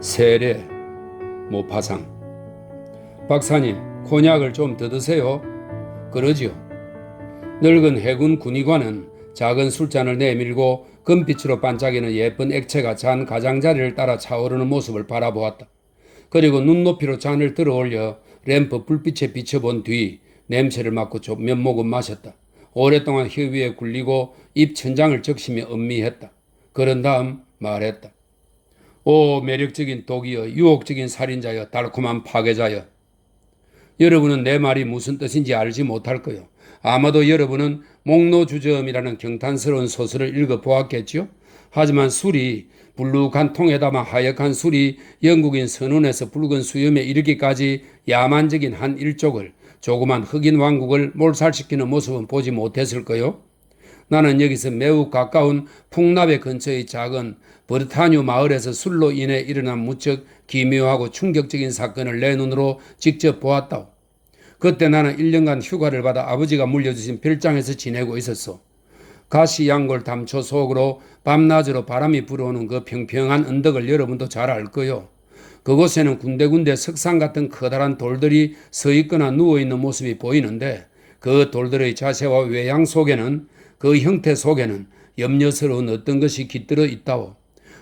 세례, 모파상. 박사님, 곤약을 좀 더 드세요. 그러지요. 늙은 해군 군의관은 작은 술잔을 내밀고 금빛으로 반짝이는 예쁜 액체가 잔 가장자리를 따라 차오르는 모습을 바라보았다. 그리고 눈높이로 잔을 들어 올려 램프 불빛에 비춰본 뒤 냄새를 맡고 좀몇 모금 마셨다. 오랫동안 혀 위에 굴리고 입 천장을 적시며 음미했다. 그런 다음 말했다. 오 매력적인 독이여 유혹적인 살인자여 달콤한 파괴자여 여러분은 내 말이 무슨 뜻인지 알지 못할 거요. 아마도 여러분은 목노주점이라는 경탄스러운 소설을 읽어보았겠지요. 하지만 술이 불룩한 통에 담아 하역한 술이 영국인 선원에서 붉은 수염에 이르기까지 야만적인 한 일족을 조그만 흑인 왕국을 몰살시키는 모습은 보지 못했을 거요. 나는 여기서 매우 가까운 풍납의 근처의 작은 버르타뉴 마을에서 술로 인해 일어난 무척 기묘하고 충격적인 사건을 내 눈으로 직접 보았다. 그때 나는 1년간 휴가를 받아 아버지가 물려주신 별장에서 지내고 있었어. 가시 양골 담초 속으로 밤낮으로 바람이 불어오는 그 평평한 언덕을 여러분도 잘 알 거요. 그곳에는 군데군데 석상 같은 커다란 돌들이 서 있거나 누워 있는 모습이 보이는데 그 돌들의 자세와 외양 속에는 그 형태 속에는 염려스러운 어떤 것이 깃들어 있다오.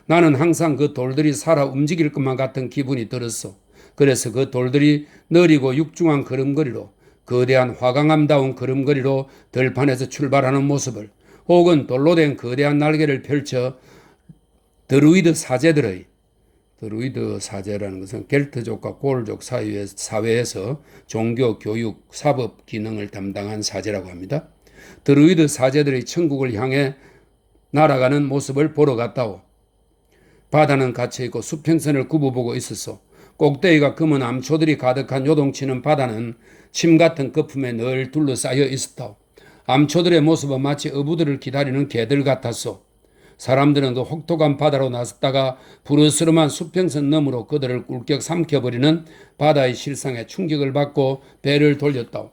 나는 항상 그 돌들이 살아 움직일 것만 같은 기분이 들었어. 그래서 그 돌들이 느리고 육중한 걸음걸이로 거대한 화강암다운 걸음걸이로 들판에서 출발하는 모습을 혹은 돌로 된 거대한 날개를 펼쳐 드루이드 사제들의 드루이드 사제라는 것은 겔트족과 사이의 사회에서 종교, 교육, 사법 기능을 담당한 사제라고 합니다. 드루이드 사제들의 천국을 향해 날아가는 모습을 보러 갔다오. 바다는 갇혀 있고 수평선을 굽어보고 있었어. 꼭대기가 검은 암초들이 가득한 요동치는 바다는 침 같은 거품에 늘 둘러싸여 있었다. 암초들의 모습은 마치 어부들을 기다리는 개들 같았어. 사람들은 그 혹독한 바다로 나섰다가 부르스름한 수평선 너머로 그들을 꿀꺽 삼켜버리는 바다의 실상에 충격을 받고 배를 돌렸다.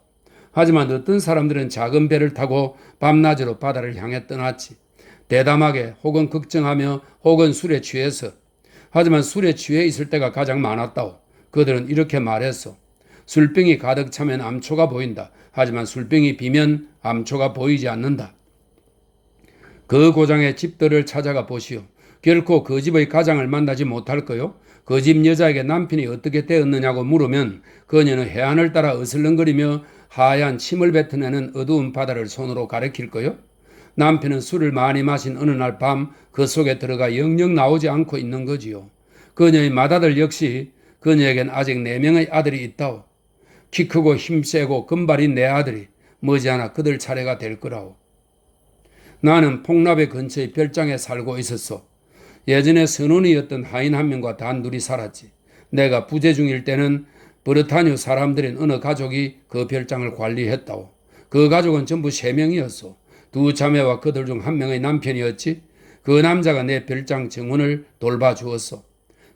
하지만 어떤 사람들은 작은 배를 타고 밤낮으로 바다를 향해 떠났지. 대담하게 혹은 걱정하며 혹은 술에 취해서 하지만 술에 취해 있을 때가 가장 많았다오. 그들은 이렇게 말했어. 술병이 가득 차면 암초가 보인다. 하지만 술병이 비면 암초가 보이지 않는다. 그 고장의 집들을 찾아가 보시오. 결코 그 집의 가장을 만나지 못할 거요. 그 집 여자에게 남편이 어떻게 되었느냐고 물으면 그녀는 해안을 따라 어슬렁거리며 하얀 침을 뱉어내는 어두운 바다를 손으로 가리킬 거요. 남편은 술을 많이 마신 어느 날 밤 그 속에 들어가 영영 나오지 않고 있는 거지요. 그녀의 맏아들 역시 그녀에겐 아직 네 명의 아들이 있다오. 키 크고 힘세고 금발인 내 아들이 머지않아 그들 차례가 될 거라오. 나는 폭납의 근처의 별장에 살고 있었어. 예전에 선원이었던 하인 한 명과 단둘이 살았지. 내가 부재 중일 때는 브르타뉴 사람들인 어느 가족이 그 별장을 관리했다오. 그 가족은 전부 세 명이었어. 두 자매와 그들 중 한 명의 남편이었지. 그 남자가 내 별장 정원을 돌봐주었어.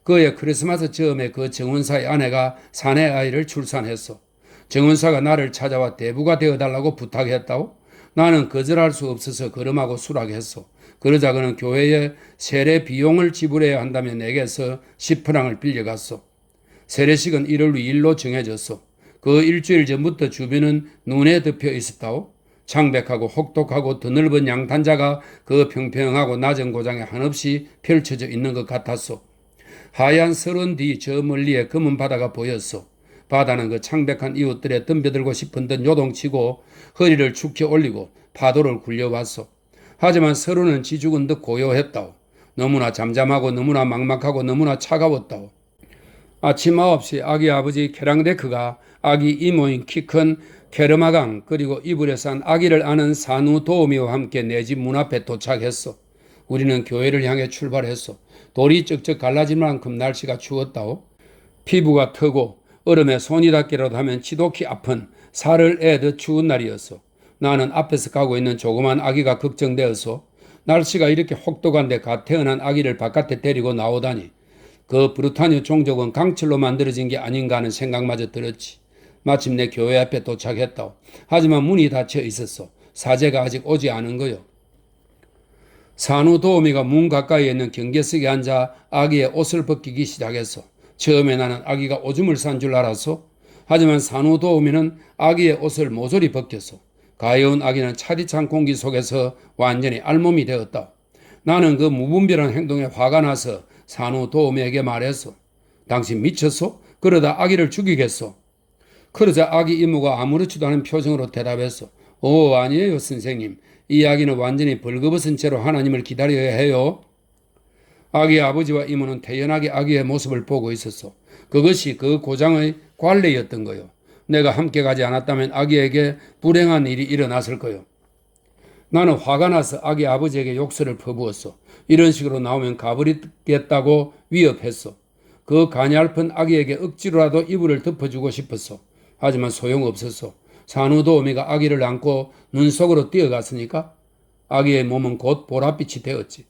그의 크리스마스 즈음에 그 정원사의 아내가 사내 아이를 출산했어. 정원사가 나를 찾아와 대부가 되어달라고 부탁했다고? 나는 거절할 수 없어서 걸음하고 수락했어. 그러자 그는 교회에 세례 비용을 지불해야 한다며 내게서 10프랑을 빌려갔어. 세례식은 1월 2일로 정해졌어. 그 일주일 전부터 주변은 눈에 덮여 있었다고? 창백하고 혹독하고 드넓은 양탄자가 그 평평하고 낮은 고장에 한없이 펼쳐져 있는 것 같았소. 하얀 서른 뒤 저 멀리에 검은 바다가 보였어. 바다는 그 창백한 이웃들의 덤벼들고 싶은 듯 요동치고 허리를 축혀 올리고 파도를 굴려왔어. 하지만 서로는 지죽은 듯 고요했다오. 너무나 잠잠하고 너무나 막막하고 너무나 차가웠다오. 아침 9시 아기 아버지 케랑데크가 아기 이모인 키 큰 케르마강 그리고 이불에 싼 아기를 아는 산후 도우미와 함께 내 집 문 앞에 도착했어. 우리는 교회를 향해 출발했어. 돌이 쩍쩍 갈라질 만큼 날씨가 추웠다오. 피부가 트고 얼음에 손이 닿기라도 하면 지독히 아픈 살을 애듯 추운 날이었어. 나는 앞에서 가고 있는 조그만 아기가 걱정되어서 날씨가 이렇게 혹독한데 갓 태어난 아기를 바깥에 데리고 나오다니 그 브루타뉴 종족은 강철로 만들어진 게 아닌가 하는 생각마저 들었지. 마침내 교회 앞에 도착했다. 하지만 문이 닫혀 있었어. 사제가 아직 오지 않은 거요. 산후 도우미가 문 가까이에 있는 경계석에 앉아 아기의 옷을 벗기기 시작했어. 처음에 나는 아기가 오줌을 싼 줄 알았어. 하지만 산후 도우미는 아기의 옷을 모조리 벗겼어. 가여운 아기는 차디찬 공기 속에서 완전히 알몸이 되었다. 나는 그 무분별한 행동에 화가 나서 산후 도우미에게 말했어. 당신 미쳤어? 그러다 아기를 죽이겠어. 그러자 아기 이모가 아무렇지도 않은 표정으로 대답했어. 오, 아니에요, 선생님. 이 아기는 완전히 벌거벗은 채로 하나님을 기다려야 해요. 아기의 아버지와 이모는 태연하게 아기의 모습을 보고 있었어. 그것이 그 고장의 관례였던 거요. 내가 함께 가지 않았다면 아기에게 불행한 일이 일어났을 거요. 나는 화가 나서 아기 아버지에게 욕설을 퍼부었어. 이런 식으로 나오면 가버리겠다고 위협했어. 그 가냘픈 아기에게 억지로라도 이불을 덮어주고 싶었어. 하지만 소용없었어. 산후도우미가 아기를 안고 눈 속으로 뛰어갔으니까 아기의 몸은 곧 보랏빛이 되었지.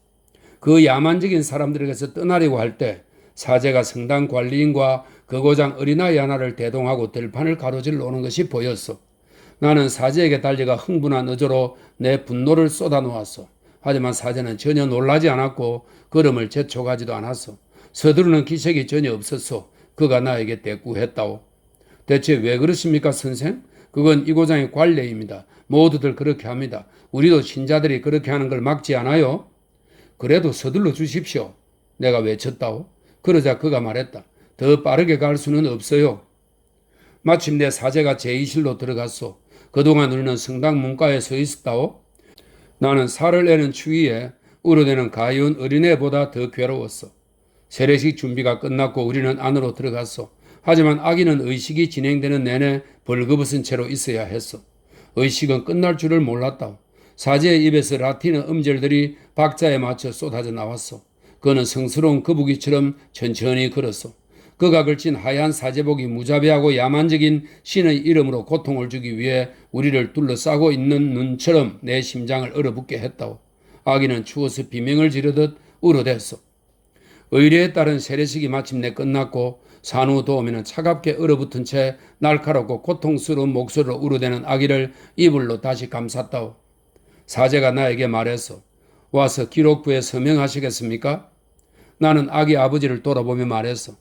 그 야만적인 사람들에게서 떠나려고 할 때 사제가 성당 관리인과 그 고장 어린아이 하나를 대동하고 들판을 가로질러 오는 것이 보였어. 나는 사제에게 달려가 흥분한 어조로 내 분노를 쏟아놓았어. 하지만 사제는 전혀 놀라지 않았고 걸음을 재촉하지도 않았어. 서두르는 기색이 전혀 없었어. 그가 나에게 대꾸했다오. 대체 왜 그러십니까, 선생? 그건 이 고장의 관례입니다. 모두들 그렇게 합니다. 우리도 신자들이 그렇게 하는 걸 막지 않아요? 그래도 서둘러 주십시오. 내가 외쳤다오. 그러자 그가 말했다. 더 빠르게 갈 수는 없어요. 마침내 사제가 제2실로 들어갔소. 그동안 우리는 성당 문가에 서 있었다오. 나는 살을 내는 추위에 울어대는 가여운 어린애보다 더 괴로웠어. 세례식 준비가 끝났고 우리는 안으로 들어갔어. 하지만 아기는 의식이 진행되는 내내 벌거벗은 채로 있어야 했어. 의식은 끝날 줄을 몰랐다. 사제의 입에서 라틴어 음절들이 박자에 맞춰 쏟아져 나왔어. 그는 성스러운 거북이처럼 천천히 걸었어. 그가 걸친 하얀 사제복이 무자비하고 야만적인 신의 이름으로 고통을 주기 위해 우리를 둘러싸고 있는 눈처럼 내 심장을 얼어붙게 했다고. 아기는 추워서 비명을 지르듯 울어댔어. 의례에 따른 세례식이 마침내 끝났고 산후 도우미는 차갑게 얼어붙은 채 날카롭고 고통스러운 목소리로 울어대는 아기를 이불로 다시 감쌌다오. 사제가 나에게 말했어. 와서 기록부에 서명하시겠습니까? 나는 아기 아버지를 돌아보며 말했어.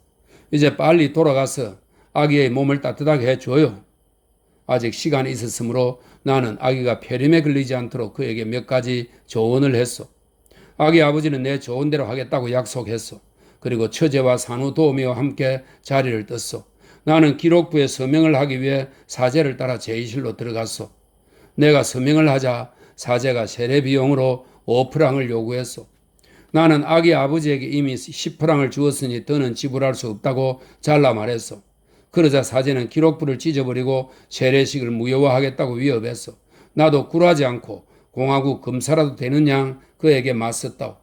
이제 빨리 돌아가서 아기의 몸을 따뜻하게 해줘요. 아직 시간이 있었으므로 나는 아기가 폐렴에 걸리지 않도록 그에게 몇 가지 조언을 했어. 아기 아버지는 내 좋은 대로 하겠다고 약속했어. 그리고 처제와 산후 도우미와 함께 자리를 떴어. 나는 기록부에 서명을 하기 위해 사제를 따라 제의실로 들어갔어. 내가 서명을 하자 사제가 세례 비용으로 5프랑을 요구했어. 나는 아기 아버지에게 이미 10프랑을 주었으니 더는 지불할 수 없다고 잘라 말했어. 그러자 사제는 기록부를 찢어버리고 세례식을 무효화하겠다고 위협했어. 나도 굴하지 않고 공화국 검사라도 되는 양 그에게 맞섰다.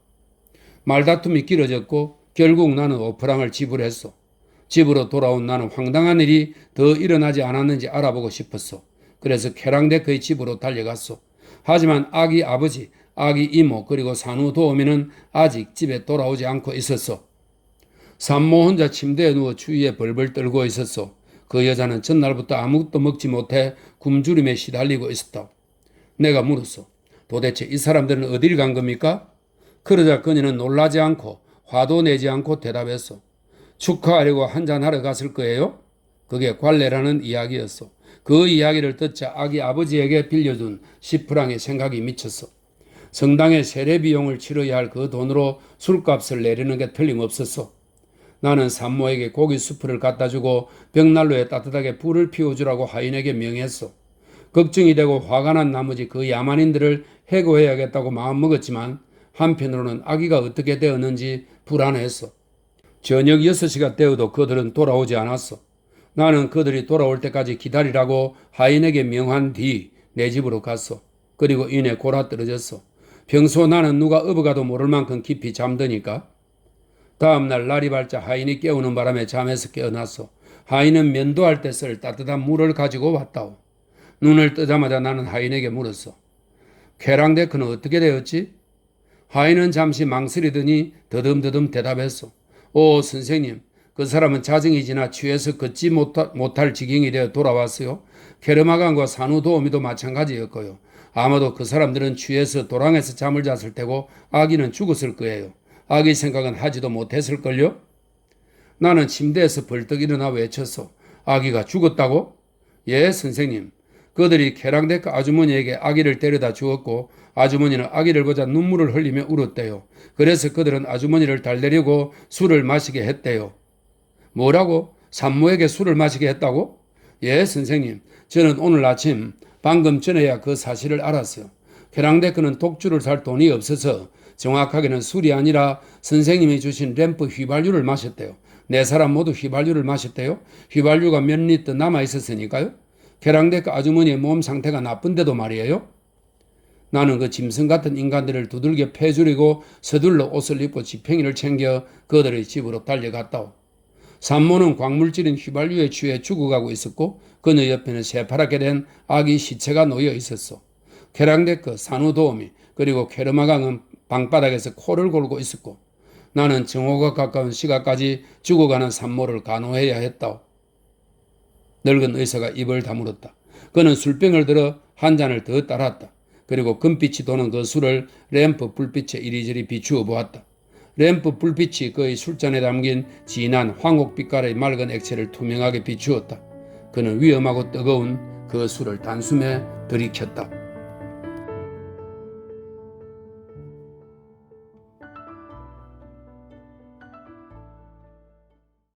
말다툼이 길어졌고 결국 나는 5프랑을 지불했어. 집으로 돌아온 나는 황당한 일이 더 일어나지 않았는지 알아보고 싶었어. 그래서 캐랑데크의 집으로 달려갔어. 하지만 아기 아버지, 아기 이모 그리고 산후 도우미는 아직 집에 돌아오지 않고 있었어. 산모 혼자 침대에 누워 추위에 벌벌 떨고 있었어. 그 여자는 전날부터 아무것도 먹지 못해 굶주림에 시달리고 있었다. 내가 물었어. 도대체 이 사람들은 어딜 간 겁니까? 그러자 그녀는 놀라지 않고 화도 내지 않고 대답했어. 축하하려고 한잔하러 갔을 거예요? 그게 관례라는 이야기였어. 그 이야기를 듣자 아기 아버지에게 빌려준 10프랑의 생각이 미쳤어. 성당의 세례 비용을 치러야 할 그 돈으로 술값을 내리는 게 틀림없었어. 나는 산모에게 고기 수프를 갖다 주고 벽난로에 따뜻하게 불을 피워주라고 하인에게 명했어. 걱정이 되고 화가 난 나머지 그 야만인들을 해고해야겠다고 마음먹었지만 한편으로는 아기가 어떻게 되었는지 불안했어. 저녁 6시가 되어도 그들은 돌아오지 않았어. 나는 그들이 돌아올 때까지 기다리라고 하인에게 명한 뒤 내 집으로 갔어. 그리고 이내 골아 떨어졌어. 평소 나는 누가 업어가도 모를 만큼 깊이 잠드니까. 다음날 날이 밝자 하인이 깨우는 바람에 잠에서 깨어났어. 하인은 면도할 때 쓸 따뜻한 물을 가지고 왔다오. 눈을 뜨자마자 나는 하인에게 물었어. 쾌랑데크는 어떻게 되었지? 하인은 잠시 망설이더니 더듬더듬 대답했어. 오 선생님, 그 사람은 자정이 지나 취해서 걷지 못할 지경이 되어 돌아왔어요. 게르마간과 산후도우미도 마찬가지였고요. 아마도 그 사람들은 취해서 도랑에서 잠을 잤을 테고 아기는 죽었을 거예요. 아기 생각은 하지도 못했을걸요? 나는 침대에서 벌떡 일어나 외쳤어. 아기가 죽었다고? 예, 선생님. 그들이 캐랑데크 아주머니에게 아기를 데려다 주었고 아주머니는 아기를 보자 눈물을 흘리며 울었대요. 그래서 그들은 아주머니를 달래려고 술을 마시게 했대요. 뭐라고? 산모에게 술을 마시게 했다고? 예, 선생님. 저는 오늘 아침 방금 전에야 그 사실을 알았어요. 캐랑데크는 독주를 살 돈이 없어서 정확하게는 술이 아니라 선생님이 주신 램프 휘발유를 마셨대요. 네 사람 모두 휘발유를 마셨대요. 휘발유가 몇 리터 남아 있었으니까요. 캐랑데크 아주머니의 몸 상태가 나쁜데도 말이에요. 나는 그 짐승 같은 인간들을 두들겨 패주리고 서둘러 옷을 입고 지팽이를 챙겨 그들의 집으로 달려갔다오. 산모는 광물질인 휘발유에 취해 죽어가고 있었고 그녀 옆에는 새파랗게 된 아기 시체가 놓여 있었어. 캐랑데크 산후도우미 그리고 케르마강은 방바닥에서 코를 골고 있었고 나는 정오가 가까운 시각까지 죽어가는 산모를 간호해야 했다. 늙은 의사가 입을 다물었다. 그는 술병을 들어 한 잔을 더 따랐다. 그리고 금빛이 도는 그 술을 램프 불빛에 이리저리 비추어 보았다. 램프 불빛이 그의 술잔에 담긴 진한 황옥빛깔의 맑은 액체를 투명하게 비추었다. 그는 위험하고 뜨거운 그 술을 단숨에 들이켰다.